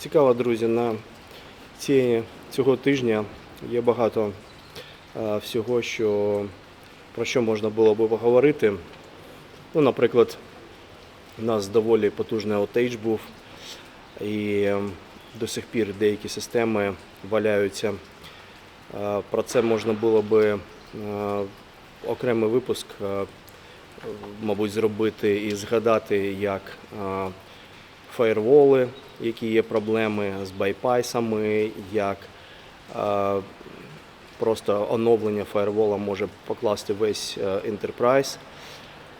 Цікаво, друзі, на ці, цього тижня є багато е, всього, що, про що можна було би поговорити. Ну, наприклад, у нас доволі потужний аутейдж був, і е, до сих пір деякі системи валяються. Е, Про це можна було би окремий випуск, мабуть, зробити і згадати, як фаєрволи, які є проблеми з байпасами, як е, просто оновлення фаєрвола може покласти весь е, Enterprise.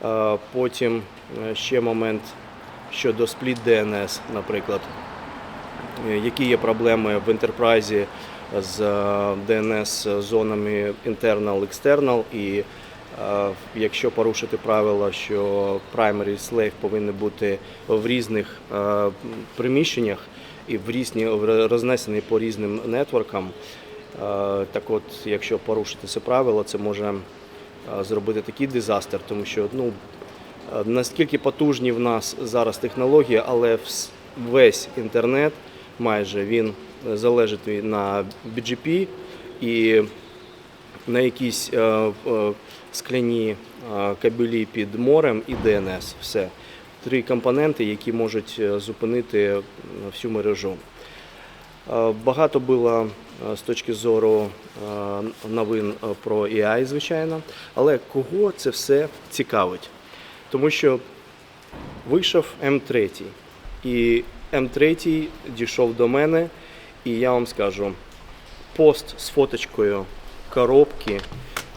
Е, Потім ще момент щодо Split DNS, наприклад, які є проблеми в Enterprise з DNS зонами internal, external і якщо порушити правила, що primary і slave повинні бути в різних е, приміщеннях і в різні рознесені по різним нетворкам, е, так от, якщо порушити це правило, це може е, зробити такий дизастер, тому що ну, е, наскільки потужні в нас зараз технології, але весь інтернет майже він залежить на BGP і на якісь е, е, скляні е, кабелі під морем і DNS. Все. Три компоненти, які можуть е, зупинити е, всю мережу. Багато було з точки зору новин про AI, звичайно, але кого це все цікавить? Тому що вийшов М3, і М3 дійшов до мене, і я вам скажу, пост з фоточкою коробки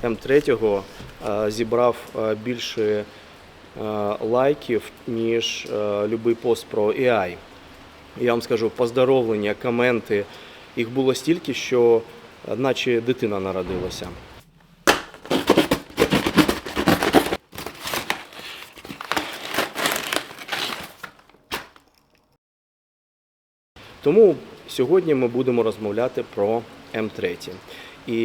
М3 е, зібрав е, більше е, лайків, ніж будь-який пост про AI. Я вам скажу, поздоровлення, коменти. Їх було стільки, що наче дитина народилася. Тому сьогодні ми будемо розмовляти про М3. І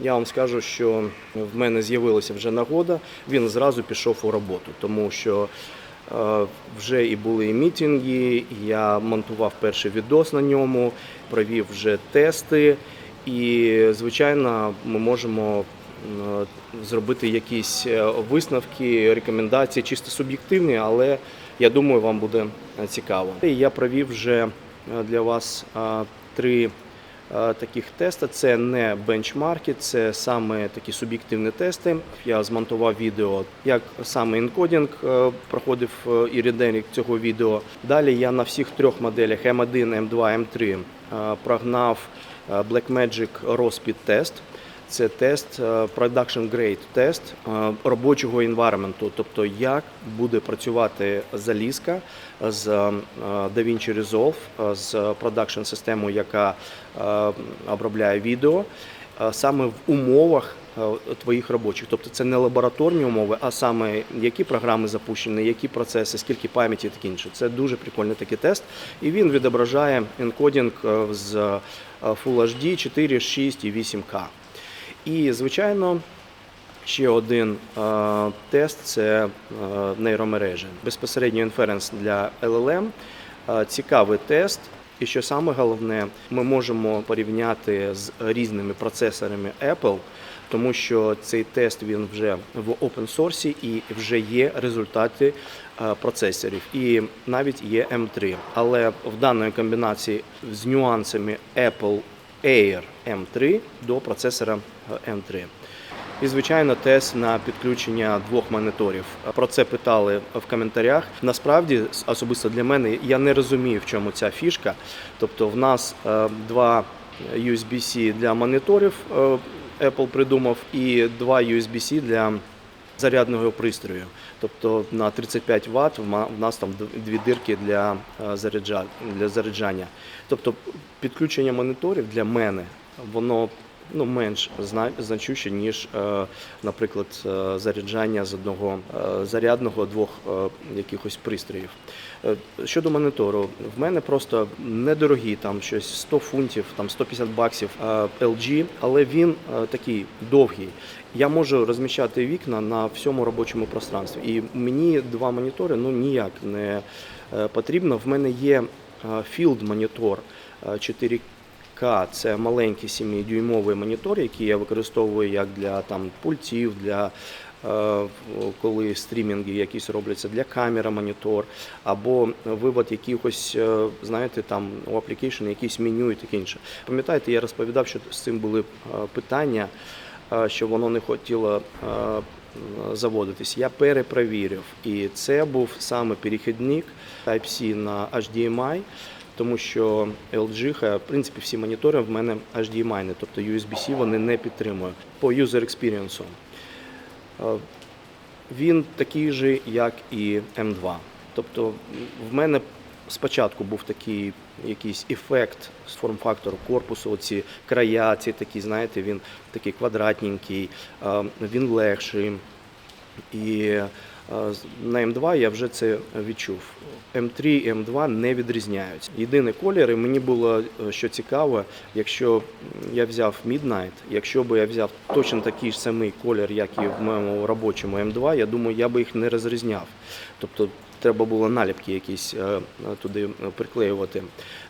я вам скажу, що в мене з'явилася вже нагода, він зразу пішов у роботу, тому що е, вже і були і мітинги, я монтував перший відос на ньому, провів вже тести. І, звичайно, ми можемо зробити якісь е, висновки, рекомендації, чисто суб'єктивні, але я думаю, вам буде е, цікаво. Я провів вже для вас три таких тести. Це не бенчмарки, це саме такі суб'єктивні тести. Я змонтував відео, як саме енкодінг е, проходив е, і редеринг цього відео. Далі я на всіх трьох моделях M1, M2, M3 е, прогнав е, Blackmagic ROSPID тест. Це тест, е, production grade тест е, робочого environment, тобто як буде працювати залізка з е, DaVinci Resolve, з продакшн системою, яка обробляє відео, саме в умовах твоїх робочих. Тобто це не лабораторні умови, а саме які програми запущені, які процеси, скільки пам'яті таке інше. Це дуже прикольний такий тест. І він відображає енкодінг з Full HD 4, 6 і 8К. І, звичайно, ще один тест це нейромережі. Безпосередньо інференс для LLM. Цікавий тест. І що саме головне, ми можемо порівняти з різними процесорами Apple, тому що цей тест він вже в open source і вже є результати процесорів. І навіть є M3. Але в даної комбінації з нюансами Apple Air M3 до процесора е, M3. І, звичайно, тест на підключення двох моніторів. Про це питали в коментарях. Насправді, особисто для мене, я не розумію, в чому ця фішка. Тобто, в нас е, два USB-C для моніторів е, Apple придумав, і два USB-C для зарядного пристрою. Тобто на 35 Вт в нас там дві дирки для е, для заряджання. Тобто підключення моніторів для мене воно ну менш значуще, ніж, е, наприклад, е, заряджання з одного е, зарядного двох якихось пристроїв. Щодо монітору, в мене просто недорогі, там щось 100 фунтів, там 150 баксів LG, але він такий довгий. Я можу розміщати вікна на всьому робочому пространстві. І мені два монітори ну ніяк не потрібно. В мене є філд монітор 4 К це маленький 7-дюймовий монітор, який я використовую як для там пультів, для е, коли стрімінги якісь робляться для камера, монітор, або вивод якихось, е, знаєте, там у аплікейшн, якісь меню і таке інше. Пам'ятаєте, я розповідав, що з цим були е, питання, що воно не хотіло заводитись. Я перепровірив, і це був саме перехідник Type-C на HDMI. Тому що LG, в принципі, всі монітори в мене HDMI, тобто USB-C вони не підтримують по user experience. Він такий же, як і M2. Тобто в мене спочатку був такий якийсь ефект з форм-фактору корпусу, ці края, ці такі, знаєте, він такий квадратненький, він легший. І на М2 я вже це відчув. М3 і М2 не відрізняються. Єдиний колір, і мені було е, що цікаво, якщо я взяв Midnight, якщо б я взяв точно такий ж самий колір, як і в моєму робочому М2, я думаю, я би їх не розрізняв. Тобто треба було наліпки якісь е, туди е, приклеювати.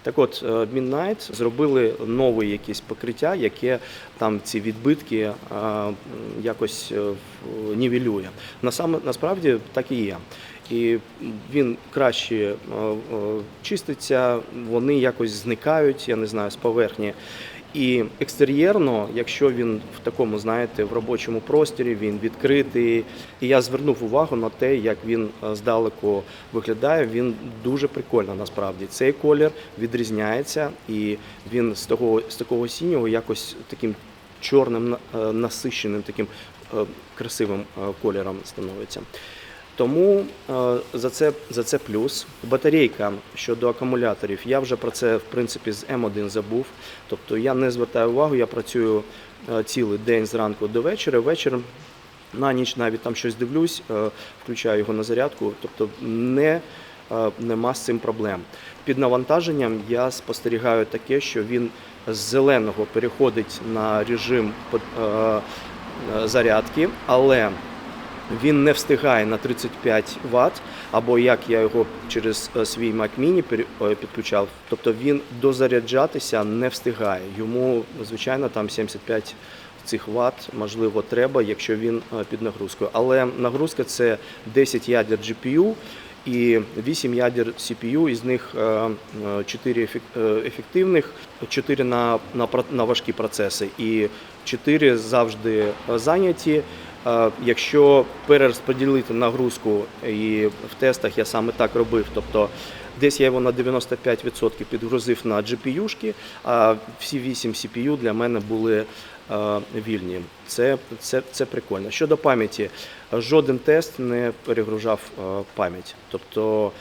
Так от, е, Midnight зробили нове якесь покриття, яке там ці відбитки е, якось е, нівелює. Насправді так і є. І він краще е, е, чиститься, вони якось зникають, я не знаю, з поверхні. І екстер'єрно, якщо він в такому, знаєте, в робочому просторі, він відкритий. І я звернув увагу на те, як він е, здалеку виглядає. Він дуже прикольно насправді. Цей колір відрізняється, і він з того з такого синього якось таким чорним е, насищеним, таким е, красивим кольором становиться. Тому е, за це, за це плюс. Батарейка щодо акумуляторів, я вже про це в принципі з М1 забув. Тобто я не звертаю увагу, я працюю е, цілий день зранку до вечора. Вечір на ніч навіть там щось дивлюсь, е, включаю його на зарядку. Тобто не, нема з цим проблем. Під навантаженням я спостерігаю таке, що він з зеленого переходить на режим зарядки, але він не встигає на 35 Вт, або як я його через е, свій Mac Mini е, підключав, тобто він дозаряджатися не встигає. Йому, звичайно, там 75 цих Вт, можливо, треба, якщо він е, під нагрузкою. Але нагрузка це 10 ядер GPU і 8 ядер CPU, із них 4 ефективних, 4 на, на, на важкі процеси і 4 завжди е, зайняті. Е, Якщо перерозподілити нагрузку, і в тестах я саме так робив, тобто десь я його на 95% підгрузив на GPU-шки, а всі 8 CPU для мене були е, вільні. Це, це, це прикольно. Щодо пам'яті, жоден тест не перегружав е, пам'ять. Тобто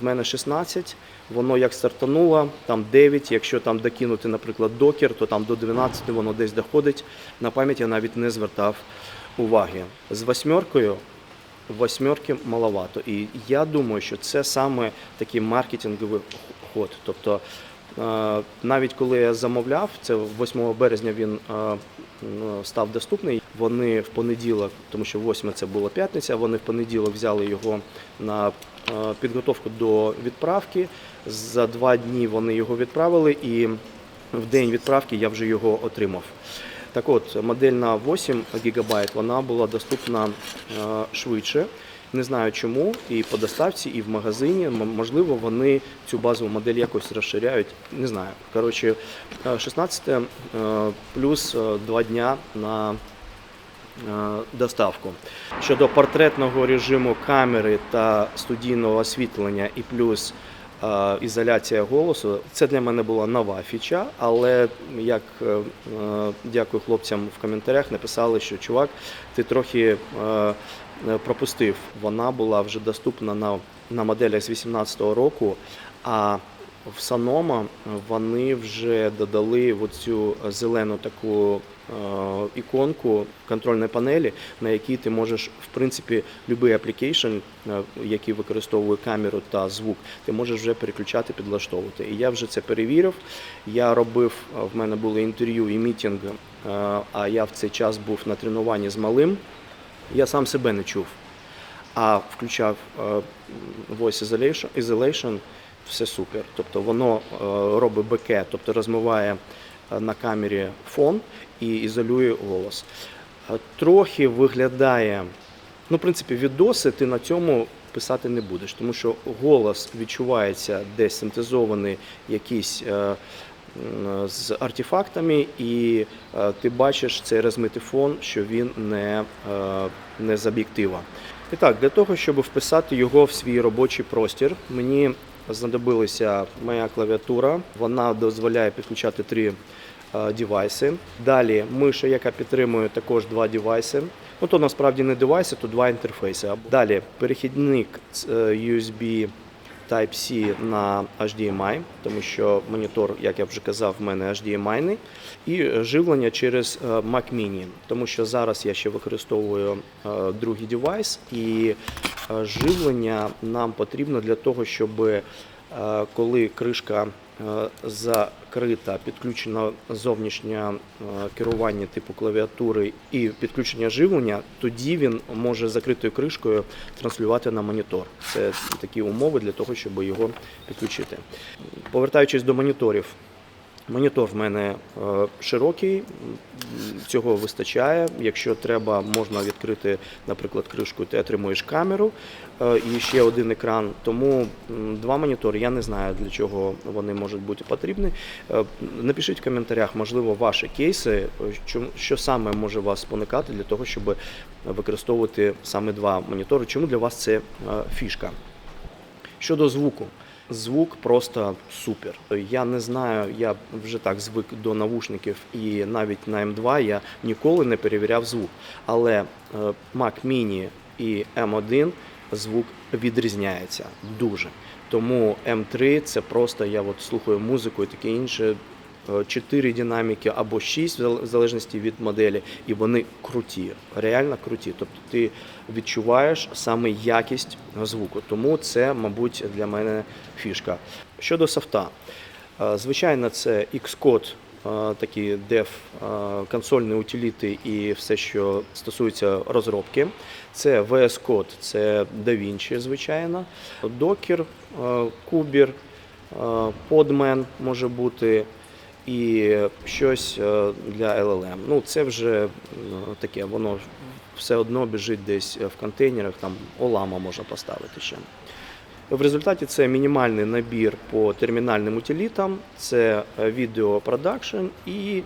в мене 16, воно як стартануло, там 9, якщо там докинути, наприклад, докер, то там до 12 воно десь доходить. На пам'ять я навіть не звертав уваги. З восьмеркою восьмерки маловато. І я думаю, що це саме такий маркетинговий ход. Тобто навіть коли я замовляв, це 8 березня він е, став доступний. Вони в понеділок, тому що 8 це була п'ятниця, вони в понеділок взяли його на е, підготовку до відправки. За два дні вони його відправили, і в день відправки я вже його отримав. Так от, модель на 8 ГБ вона була доступна е, швидше. Не знаю чому, і по доставці, і в магазині. Можливо, вони цю базову модель якось розширяють. Не знаю. Коротше, е, 16 е, плюс 2 дня на е, доставку. Щодо портретного режиму камери та студійного освітлення і плюс е, ізоляція голосу, це для мене була нова фіча, але як е, е, дякую хлопцям в коментарях, написали, що чувак, ти трохи е, е, пропустив. Вона була вже доступна на, на моделях з 2018 року. А в Санома вони вже додали оцю зелену таку е, іконку контрольної панелі, на якій ти можеш, в принципі, будь-який аплікейшн, е, який використовує камеру та звук, ти можеш вже переключати, підлаштовувати. І я вже це перевірив. Я робив, е, в мене були інтерв'ю і мітинг, е, а я в цей час був на тренуванні з малим. Я сам себе не чув, а включав е, Voice Isolation, все супер. Тобто воно е, робить беке, тобто розмиває е, на камері фон і ізолює голос. Трохи виглядає, ну, в принципі, відоси ти на цьому писати не будеш, тому що голос відчувається десь синтезований якийсь. З артефактами, і е, ти бачиш цей розмитий фон, що він не, е, не з об'єктива. І так, для того, щоб вписати його в свій робочий простір, мені знадобилася моя клавіатура. Вона дозволяє підключати три е, девайси. Далі миша, яка підтримує також два девайси. Ну то насправді не девайси, то два інтерфейси. Далі перехідник USB Type-C на HDMI, тому що монітор, як я вже казав, в мене HDMI, і живлення через е, Mac Mini, тому що зараз я ще використовую е, другий девайс, і е, живлення нам потрібно для того, щоб коли кришка е, закрита, підключено зовнішнє е, керування типу клавіатури і підключення живлення, тоді він може закритою кришкою транслювати на монітор. Це такі умови для того, щоб його підключити. Повертаючись до моніторів. Монітор в мене е, широкий, цього вистачає. Якщо треба, можна відкрити, наприклад, кришку, ти отримуєш камеру е, і ще один екран. Тому два монітори. Я не знаю для чого вони можуть бути потрібні. Е, Напишіть в коментарях, можливо, ваші кейси, е, що саме може вас спонукати для того, щоб використовувати саме два монітори. Чому для вас це фішка? Щодо звуку. Звук просто супер. Я не знаю, я вже так звик до навушників, і навіть на М2 я ніколи не перевіряв звук. Але е, Mac Mini і M1 звук відрізняється дуже. Тому М3 це просто я от слухаю музику і таке інше. Е, Чотири динаміки або шість, в залежності від моделі, і вони круті, реально круті. Тобто ти відчуваєш саме якість звуку. Тому це, мабуть, для мене фішка. Щодо софта, е, звичайно, це Xcode, е, такі е, консольні утиліти і все, що стосується розробки. Це VS Code, це DaVinci, звичайно, Docker, Kubir, Podman може бути і щось е, для LLM. Ну, це вже е, таке, воно все одно біжить десь в контейнерах, там Олама можна поставити ще. В результаті це мінімальний набір по термінальним утилітам, це е, відеопродакшн і,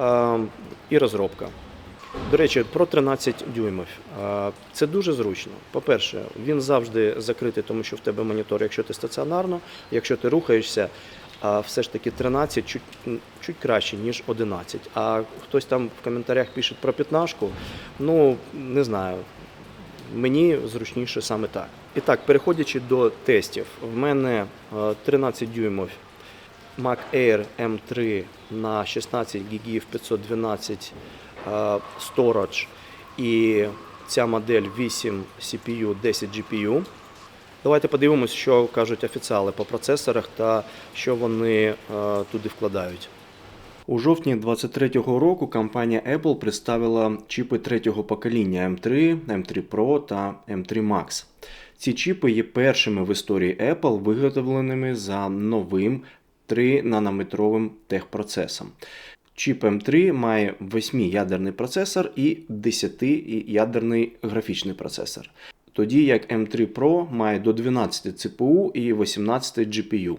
е, і розробка. До речі, про 13 дюймів. Е, Це дуже зручно. По-перше, він завжди закритий, тому що в тебе монітор, якщо ти стаціонарно, якщо ти рухаєшся, все ж таки 13 чуть, чуть краще, ніж 11. А хтось там в коментарях пише про 15, ну не знаю. Мені зручніше саме так. І так, переходячи до тестів, в мене е, 13 дюймів Mac Air M3 на 16 ГБ 512 е, Storage і ця модель 8 CPU, 10 GPU. Давайте подивимось, що кажуть офіціали по процесорах та що вони е, туди вкладають. У жовтні 2023 року компанія Apple представила чіпи третього покоління M3, M3 Pro та M3 Max. Ці чіпи є першими в історії Apple, виготовленими за новим 3-нанометровим техпроцесом. Чіп M3 має 8-ядерний процесор і 10-ядерний графічний процесор. Тоді як M3 Pro має до 12 CPU і 18 GPU.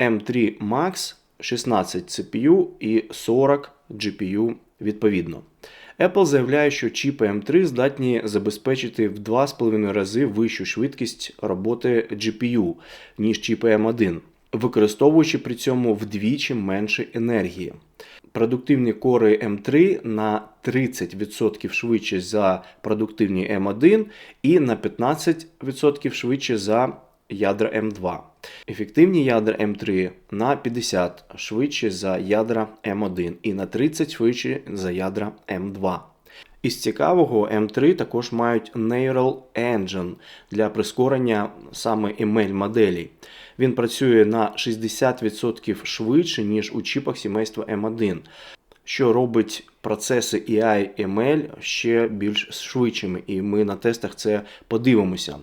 M3 Max 16 CPU і 40 GPU відповідно. Apple заявляє, що чіпи M3 здатні забезпечити в 2,5 рази вищу швидкість роботи GPU, ніж чіпи M1, використовуючи при цьому вдвічі менше енергії. Продуктивні кори M3 на 30% швидше за продуктивні M1 і на 15% швидше за ядра M2. Ефективні ядра М3 на 50 швидше за ядра М1 і на 30 швидше за ядра М2. Із цікавого М3 також мають Neural Engine для прискорення саме ML моделі. Він працює на 60% швидше, ніж у чіпах сімейства M1, що робить процеси AI ML ще більш швидшими, і ми на тестах це подивимося.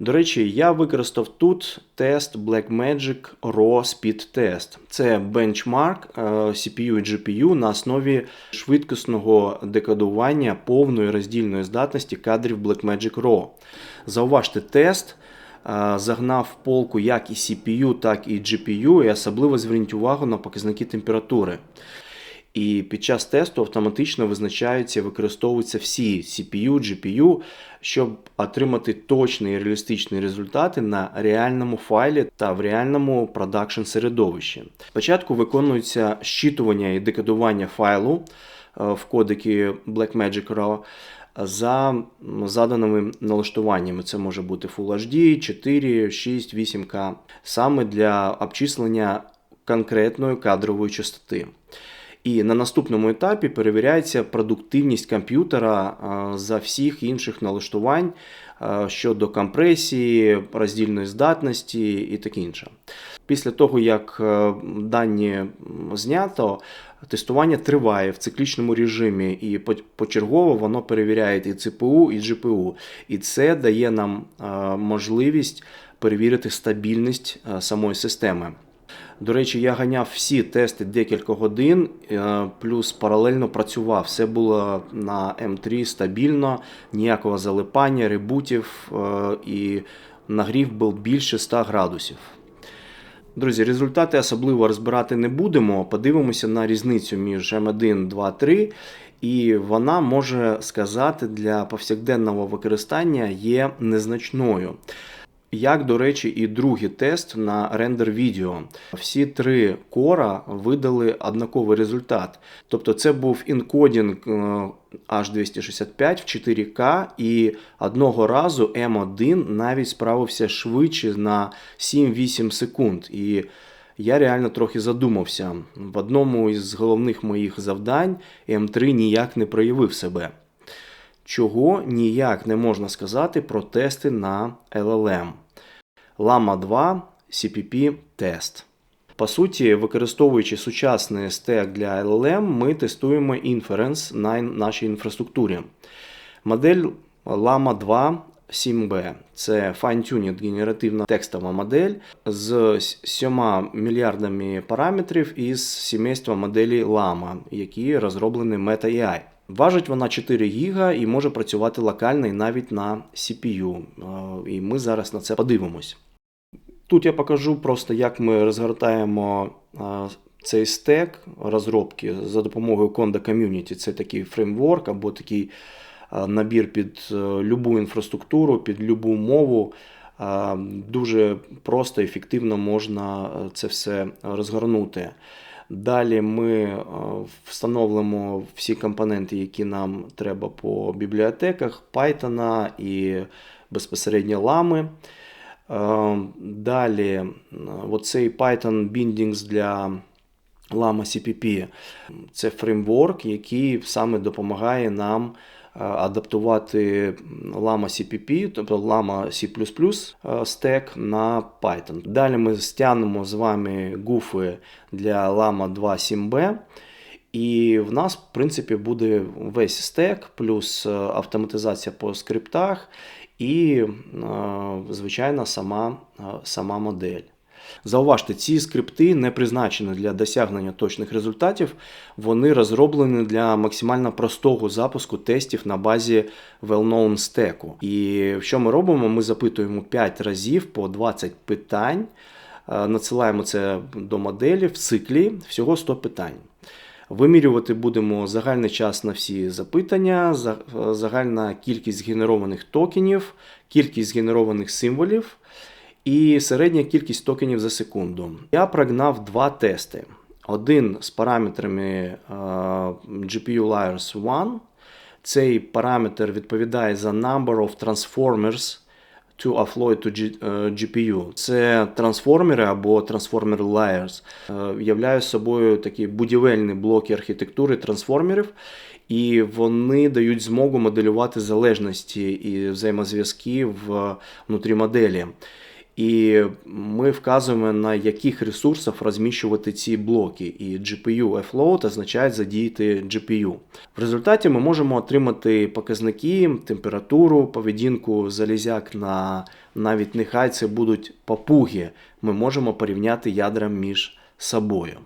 До речі, я використав тут тест Blackmagic Raw Speed Test. Це бенчмарк е, CPU і GPU на основі швидкісного декодування повної роздільної здатності кадрів Blackmagic Raw. Зауважте, тест загнав в полку як і CPU, так і GPU, і особливо зверніть увагу на показники температури. І під час тесту автоматично визначаються, використовуються всі CPU, GPU, щоб отримати точні і реалістичні результати на реальному файлі та в реальному продакшн середовищі. Спочатку виконується щитування і декодування файлу е, в кодекі Blackmagic RAW за заданими налаштуваннями. Це може бути Full HD, 4, 6, 8К, саме для обчислення конкретної кадрової частоти. І на наступному етапі перевіряється продуктивність комп'ютера за всіх інших налаштувань щодо компресії, роздільної здатності і таке інше. Після того, як е, дані знято, тестування триває в циклічному режимі, і почергово воно перевіряє і ЦПУ, і GPU. І це дає нам е, можливість перевірити стабільність е, самої системи. До речі, я ганяв всі тести декілька годин, е, плюс паралельно працював. Все було на М3 стабільно, ніякого залипання, ребутів е, і нагрів був більше 100 градусів. Друзі, результати особливо розбирати не будемо. Подивимося на різницю між М1, 2, 3. І вона може сказати для повсякденного використання є незначною. Як, до речі, і другий тест на рендер відео. Всі три кора видали однаковий результат. Тобто це був інкодінг е, H265 в 4К, і одного разу M1 навіть справився швидше на 7-8 секунд. І я реально трохи задумався. В одному із головних моїх завдань М3 ніяк не проявив себе чого ніяк не можна сказати про тести на LLM. Lama 2 CPP тест. По суті, використовуючи сучасний стек для LLM, ми тестуємо інференс на нашій інфраструктурі. Модель Lama 2 7B це fine-tuned генеративна текстова модель з 7 мільярдами параметрів із сімейства моделі Lama, які розроблені Meta AI. Важить вона 4 ГБ і може працювати локально і навіть на CPU. Е, І ми зараз на це подивимось. Тут я покажу просто, як ми розгортаємо е, цей стек розробки за допомогою Conda Community. Це такий фреймворк або такий е, набір під любу інфраструктуру, під любу мову. Дуже просто, ефективно можна це все розгорнути. Далі ми е, встановимо всі компоненти, які нам треба по бібліотеках Python і безпосередньо лами. Е, Далі оцей Python Bindings для Lama CPP це фреймворк, який саме допомагає нам адаптувати Lama CPP, тобто Lama C++ е, стек на Python. Далі ми стягнемо з вами гуфи для Lama 2 7B. І в нас, в принципі, буде весь стек, плюс е, автоматизація по скриптах і, е, звичайно, сама, е, сама модель. Зауважте, ці скрипти не призначені для досягнення точних результатів, вони розроблені для максимально простого запуску тестів на базі well-known стеку. І що ми робимо? Ми запитуємо 5 разів по 20 питань, е, надсилаємо це до моделі в циклі, всього 100 питань. Вимірювати будемо загальний час на всі запитання, загальна кількість згенерованих токенів, кількість згенерованих символів і середня кількість токенів за секунду. Я прогнав два тести. Один з параметрами е, GPU Layers 1. Цей параметр відповідає за number of transformers to offload to G- е, GPU. Це трансформери або transformer layers. Е, Являють собою такі будівельні блоки архітектури трансформерів, і вони дають змогу моделювати залежності і взаємозв'язки внутрі моделі. І ми вказуємо, на яких ресурсах розміщувати ці блоки. І GPU Float означає задіяти GPU. В результаті ми можемо отримати показники, температуру, поведінку залізяк на навіть нехай це будуть папуги. Ми можемо порівняти ядра між собою.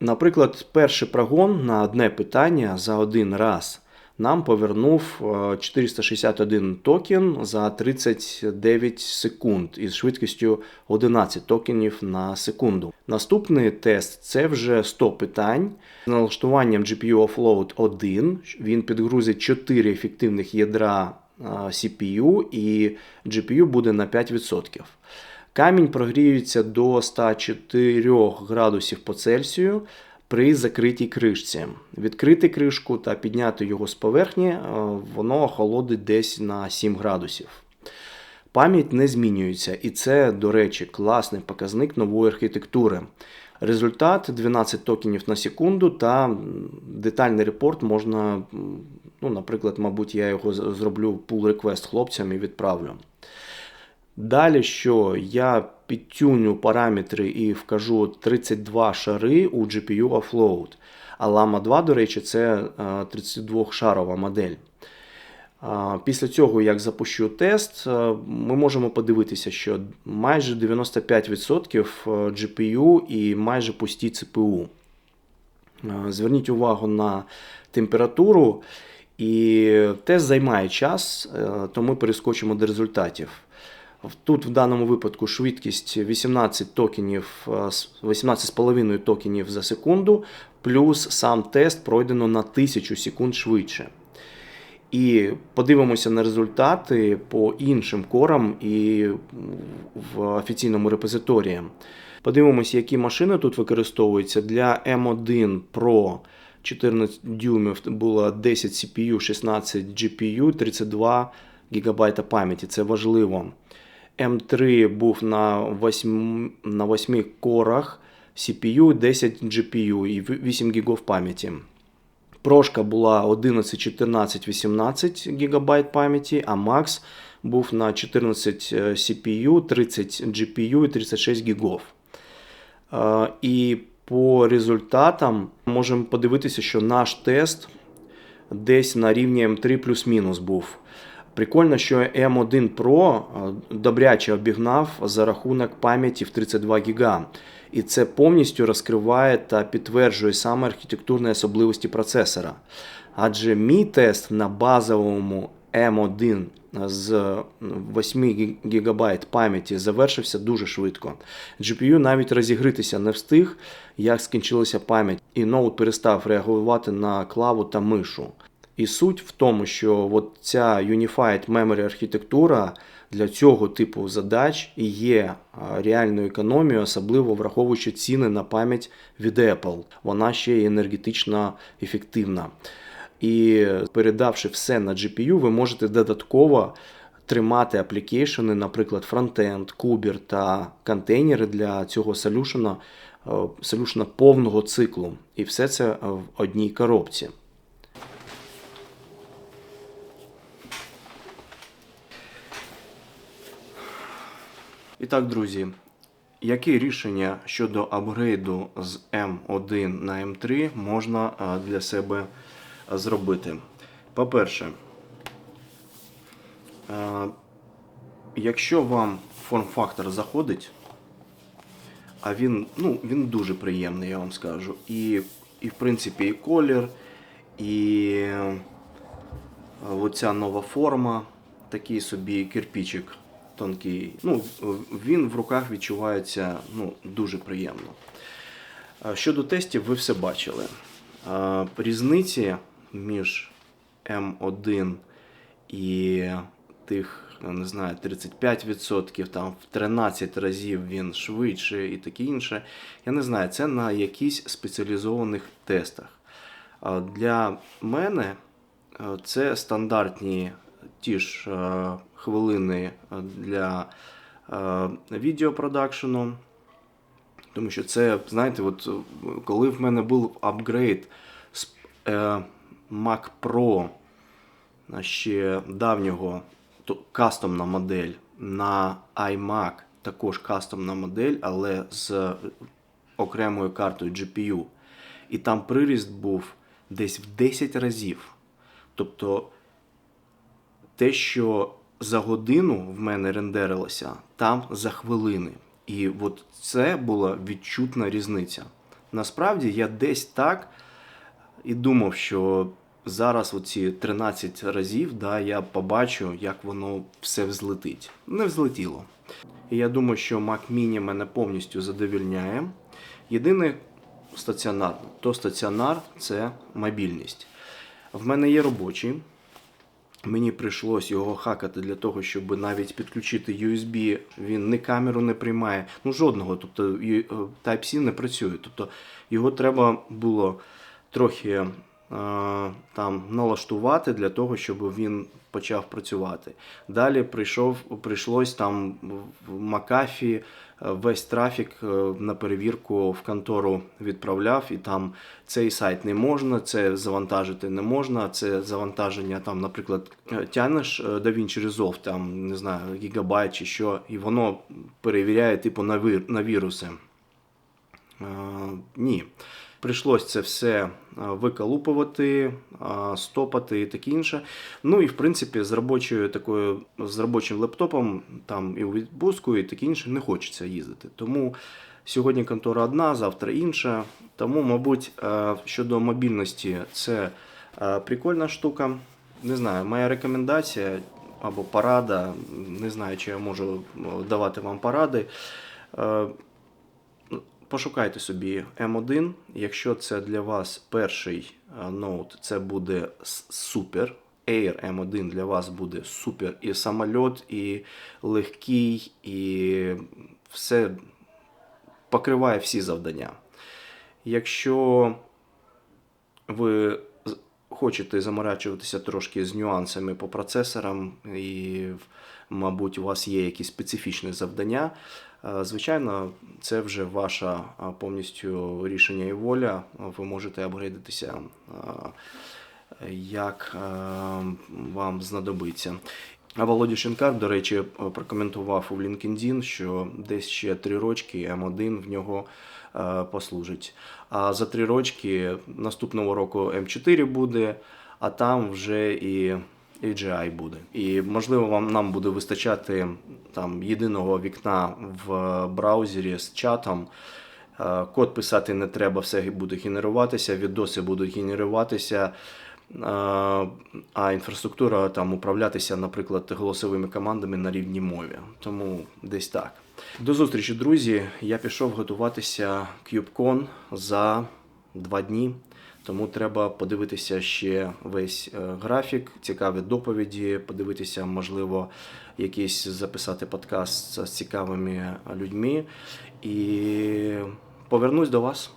Наприклад, перший прогон на одне питання за один раз нам повернув е, 461 токен за 39 секунд із швидкістю 11 токенів на секунду. Наступний тест це вже 100 питань з налаштуванням GPU Offload 1. Він підгрузить 4 ефективних ядра е, CPU і GPU буде на 5%. Камінь прогріється до 104 градусів по Цельсію при закритій кришці. Відкрити кришку та підняти його з поверхні, е, воно охолодить десь на 7 градусів. Пам'ять не змінюється, і це, до речі, класний показник нової архітектури. Результат 12 токенів на секунду та детальний репорт можна, ну, наприклад, мабуть, я його зроблю pull request хлопцям і відправлю. Далі що я підтюню параметри і вкажу 32 шари у GPU Offload. А Lama 2, до речі, це 32-шарова модель. Після цього, як запущу тест, е, ми можемо подивитися, що майже 95% GPU і майже пусті CPU. Е, Зверніть увагу на температуру, і тест займає час, е, то ми перескочимо до результатів. Тут в даному випадку швидкість 18 токенів, е, 18,5 токенів за секунду, плюс сам тест пройдено на 1000 секунд швидше. І подивимося на результати по іншим корам і в офіційному репозиторії. Подивимося, які машини тут використовуються. Для M1 Pro 14 дюймів було 10 CPU, 16 GPU, 32 ГБ пам'яті. Це важливо. M3 був на 8, на 8 корах CPU, 10 GPU і 8 ГБ пам'яті. Прошка була 11, 14, 18 ГБ пам'яті, а Max був на 14 CPU, 30 GPU і 36 ГБ. Е, І по результатам можемо подивитися, що наш тест десь на рівні М3 плюс-мінус був. Прикольно, що M1 Pro е, добряче обігнав за рахунок пам'яті в 32 ГБ. І це повністю розкриває та підтверджує саме архітектурні особливості процесора. Адже мій тест на базовому M1 з 8 ГБ пам'яті завершився дуже швидко. GPU навіть розігритися не встиг, як скінчилася пам'ять, і ноут перестав реагувати на клаву та мишу. І суть в тому, що от ця Unified Memory архітектура для цього типу задач і є реальною економією, особливо враховуючи ціни на пам'ять від Apple. Вона ще й енергетично ефективна. І передавши все на GPU, ви можете додатково тримати аплікейшени, наприклад, фронтенд, кубер та контейнери для цього солюшена, солюшена повного циклу. І все це в одній коробці. І так, друзі, які рішення щодо апгрейду з M1 на M3 можна для себе зробити? По-перше, якщо вам форм-фактор заходить, а він, ну, він дуже приємний, я вам скажу. І, і в принципі, і колір, і е, оця нова форма, такий собі кирпичик тонкий. Ну, він в руках відчувається ну, дуже приємно. Щодо тестів, ви все бачили. Різниці між М1 і тих, не знаю, 35%, там в 13 разів він швидше і таке інше. Я не знаю, це на якісь спеціалізованих тестах. Для мене це стандартні ті ж хвилини е, для е, відеопродакшену. Тому що це, знаєте, от е, коли в мене був апгрейд з Mac Pro ще давнього, то кастомна модель на iMac, також кастомна модель, але з окремою картою GPU. І там приріст був десь в 10 разів. Тобто те, що за годину в мене рендерилося, там за хвилини. І от це була відчутна різниця. Насправді я десь так і думав, що зараз оці 13 разів да, я побачу, як воно все взлетить. Не взлетіло. І я думаю, що Mac Mini мене повністю задовільняє. Єдине стаціонар, то стаціонар це мобільність. В мене є робочий. Мені прийшлось його хакати для того, щоб навіть підключити USB, він не камеру не приймає, ну жодного. Тобто е, Type-C не працює. Тобто його треба було трохи там налаштувати для того, щоб він почав працювати. Далі прийшов, прийшлось там в Макафі весь трафік е, на перевірку в контору відправляв, і там цей сайт не можна, це завантажити не можна. Це завантаження там, наприклад, е, тянеш е, DaVinci Resolve, там не знаю, гігабайт чи що, і воно перевіряє типу на вір- на віруси. Е, Ні. Прийшлось це все е, викалупувати, е, стопати і таке інше. Ну і в принципі з робочою такою, з робочим лептопом, там і у відпустку, і таке інше не хочеться їздити. Тому сьогодні контора одна, завтра інша. Тому, мабуть, е, щодо мобільності, це прикольна штука. Не знаю, моя рекомендація або порада, не знаю, чи я можу давати вам поради. Пошукайте собі M1. Якщо це для вас перший е, ноут, це буде супер. Air M1 для вас буде супер. І самольот, і легкий, і все покриває всі завдання. Якщо ви хочете заморачуватися трошки з нюансами по процесорам, і, мабуть, у вас є якісь специфічні завдання, звичайно, це вже ваша повністю рішення і воля. Ви можете апгрейдитися як е, вам знадобиться. А Володя Шинкар, до речі, прокоментував у LinkedIn, що десь ще три рочки М1 в нього е, послужить. А за три рочки наступного року М4 буде, а там вже і AGI буде. І можливо вам нам буде вистачати там єдиного вікна в браузері з чатом. Е, Код писати не треба, все буде генеруватися, відоси будуть генеруватися, е, а інфраструктура там управлятися, наприклад, голосовими командами на рівні мові. Тому десь так. До зустрічі, друзі. Я пішов готуватися KubeCon за два дні. Тому треба подивитися ще весь е, графік, цікаві доповіді, подивитися, можливо, якийсь записати подкаст з цікавими людьми. І повернусь до вас.